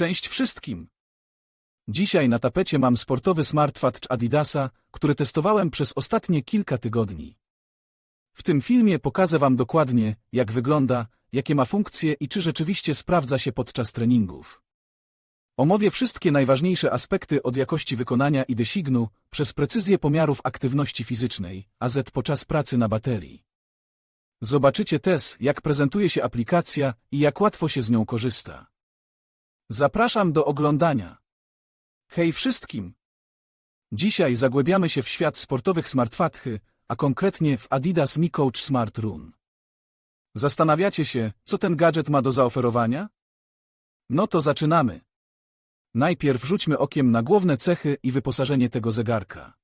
Cześć wszystkim! Dzisiaj na tapecie mam sportowy smartwatch Adidasa, który testowałem przez ostatnie kilka tygodni. W tym filmie pokażę Wam dokładnie, jak wygląda, jakie ma funkcje i czy rzeczywiście sprawdza się podczas treningów. Omówię wszystkie najważniejsze aspekty od jakości wykonania i designu, przez precyzję pomiarów aktywności fizycznej, AZ podczas pracy na baterii. Zobaczycie też, jak prezentuje się aplikacja i jak łatwo się z nią korzysta. Zapraszam do oglądania. Hej wszystkim! Dzisiaj zagłębiamy się w świat sportowych smartwatchy, a konkretnie w Adidas Mi Coach Smart Run. Zastanawiacie się, co ten gadżet ma do zaoferowania? No to zaczynamy. Najpierw rzućmy okiem na główne cechy i wyposażenie tego zegarka.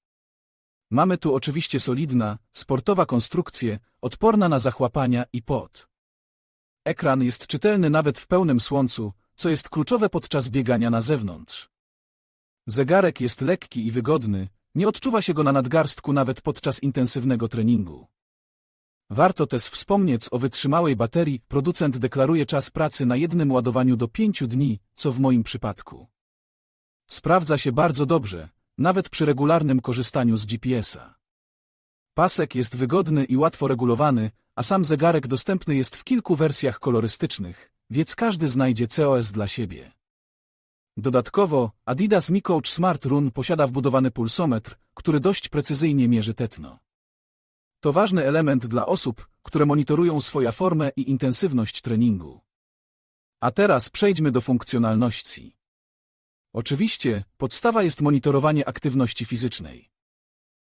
Mamy tu oczywiście solidna, sportowa konstrukcję, odporna na zachłapania i pot. Ekran jest czytelny nawet w pełnym słońcu, co jest kluczowe podczas biegania na zewnątrz. Zegarek jest lekki i wygodny, nie odczuwa się go na nadgarstku nawet podczas intensywnego treningu. Warto też wspomnieć o wytrzymałej baterii, producent deklaruje czas pracy na jednym ładowaniu do 5 dni, co w moim przypadku. Sprawdza się bardzo dobrze, nawet przy regularnym korzystaniu z GPS-a. Pasek jest wygodny i łatwo regulowany, a sam zegarek dostępny jest w kilku wersjach kolorystycznych, więc każdy znajdzie COS dla siebie. Dodatkowo Adidas Mi Coach Smart Run posiada wbudowany pulsometr, który dość precyzyjnie mierzy tetno. To ważny element dla osób, które monitorują swoją formę i intensywność treningu. A teraz przejdźmy do funkcjonalności. Oczywiście, podstawa jest monitorowanie aktywności fizycznej.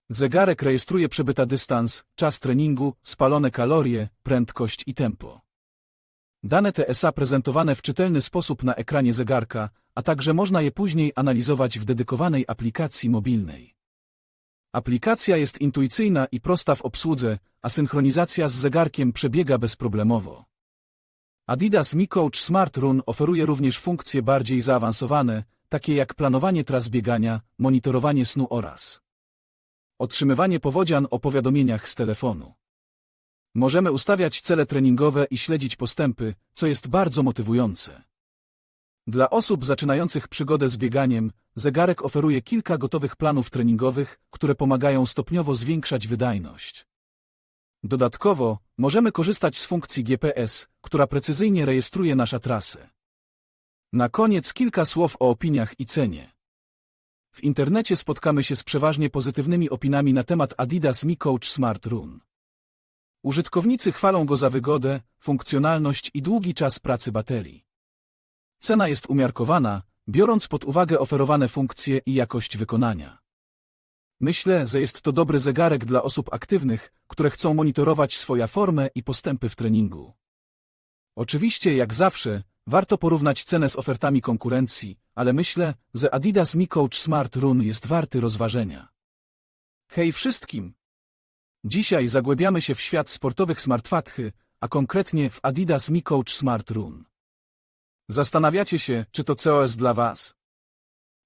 Zegarek rejestruje przebyta dystans, czas treningu, spalone kalorie, prędkość i tempo. Dane TSA prezentowane w czytelny sposób na ekranie zegarka, a także można je później analizować w dedykowanej aplikacji mobilnej. Aplikacja jest intuicyjna i prosta w obsłudze, a synchronizacja z zegarkiem przebiega bezproblemowo. Adidas Mi Coach Smart Run oferuje również funkcje bardziej zaawansowane, takie jak planowanie tras biegania, monitorowanie snu oraz otrzymywanie powodzian o powiadomieniach z telefonu. Możemy ustawiać cele treningowe i śledzić postępy, co jest bardzo motywujące. Dla osób zaczynających przygodę z bieganiem, zegarek oferuje kilka gotowych planów treningowych, które pomagają stopniowo zwiększać wydajność. Dodatkowo, możemy korzystać z funkcji GPS, która precyzyjnie rejestruje nasza trasę. Na koniec kilka słów o opiniach i cenie. W internecie spotkamy się z przeważnie pozytywnymi opiniami na temat Adidas Mi Coach Smart Run. Użytkownicy chwalą go za wygodę, funkcjonalność i długi czas pracy baterii. Cena jest umiarkowana, biorąc pod uwagę oferowane funkcje i jakość wykonania. Myślę, że jest to dobry zegarek dla osób aktywnych, które chcą monitorować swoją formę i postępy w treningu. Oczywiście, jak zawsze, warto porównać cenę z ofertami konkurencji, ale myślę, że Adidas Mi Coach Smart Run jest warty rozważenia. Hej wszystkim! Dzisiaj zagłębiamy się w świat sportowych smartwatchy, a konkretnie w Adidas Mi Coach Smart Run. Zastanawiacie się, czy to COS dla Was?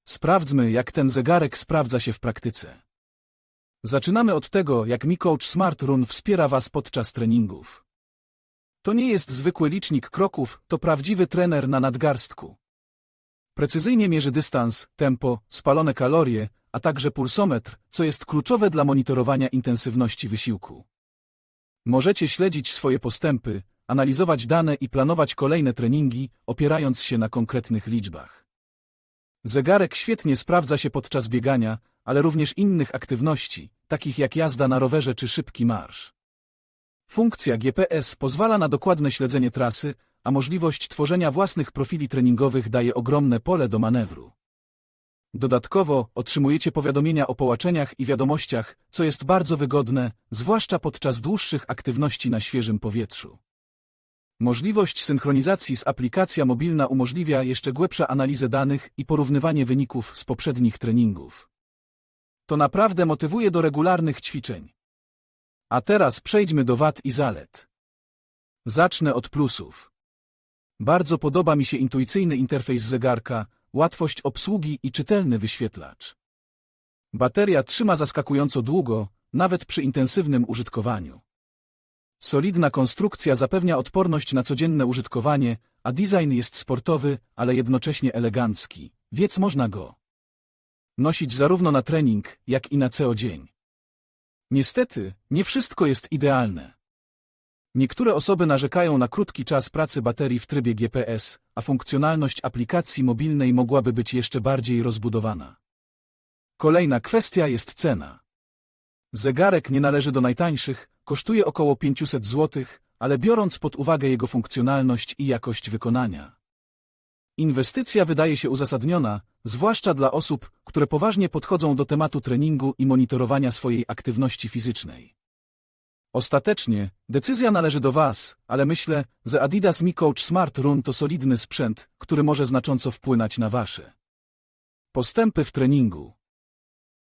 Sprawdźmy, jak ten zegarek sprawdza się w praktyce. Zaczynamy od tego, jak Mi Coach Smart Run wspiera Was podczas treningów. To nie jest zwykły licznik kroków, to prawdziwy trener na nadgarstku. Precyzyjnie mierzy dystans, tempo, spalone kalorie, a także pulsometr, co jest kluczowe dla monitorowania intensywności wysiłku. Możecie śledzić swoje postępy, analizować dane i planować kolejne treningi, opierając się na konkretnych liczbach. Zegarek świetnie sprawdza się podczas biegania, ale również innych aktywności, takich jak jazda na rowerze czy szybki marsz. Funkcja GPS pozwala na dokładne śledzenie trasy, a możliwość tworzenia własnych profili treningowych daje ogromne pole do manewru. Dodatkowo otrzymujecie powiadomienia o połaczeniach i wiadomościach, co jest bardzo wygodne, zwłaszcza podczas dłuższych aktywności na świeżym powietrzu. Możliwość synchronizacji z aplikacja mobilna umożliwia jeszcze głębszą analizę danych i porównywanie wyników z poprzednich treningów. To naprawdę motywuje do regularnych ćwiczeń. A teraz przejdźmy do wad i zalet. Zacznę od plusów. Bardzo podoba mi się intuicyjny interfejs zegarka, łatwość obsługi i czytelny wyświetlacz. Bateria trzyma zaskakująco długo, nawet przy intensywnym użytkowaniu. Solidna konstrukcja zapewnia odporność na codzienne użytkowanie, a design jest sportowy, ale jednocześnie elegancki, więc można go nosić zarówno na trening, jak i na co dzień. Niestety, nie wszystko jest idealne. Niektóre osoby narzekają na krótki czas pracy baterii w trybie GPS, a funkcjonalność aplikacji mobilnej mogłaby być jeszcze bardziej rozbudowana. Kolejna kwestia jest cena. Zegarek nie należy do najtańszych, kosztuje około 500 zł, ale biorąc pod uwagę jego funkcjonalność i jakość wykonania. Inwestycja wydaje się uzasadniona, zwłaszcza dla osób, które poważnie podchodzą do tematu treningu i monitorowania swojej aktywności fizycznej. Ostatecznie, decyzja należy do Was, ale myślę, że Adidas Mi Coach Smart Run to solidny sprzęt, który może znacząco wpłynąć na Wasze postępy w treningu.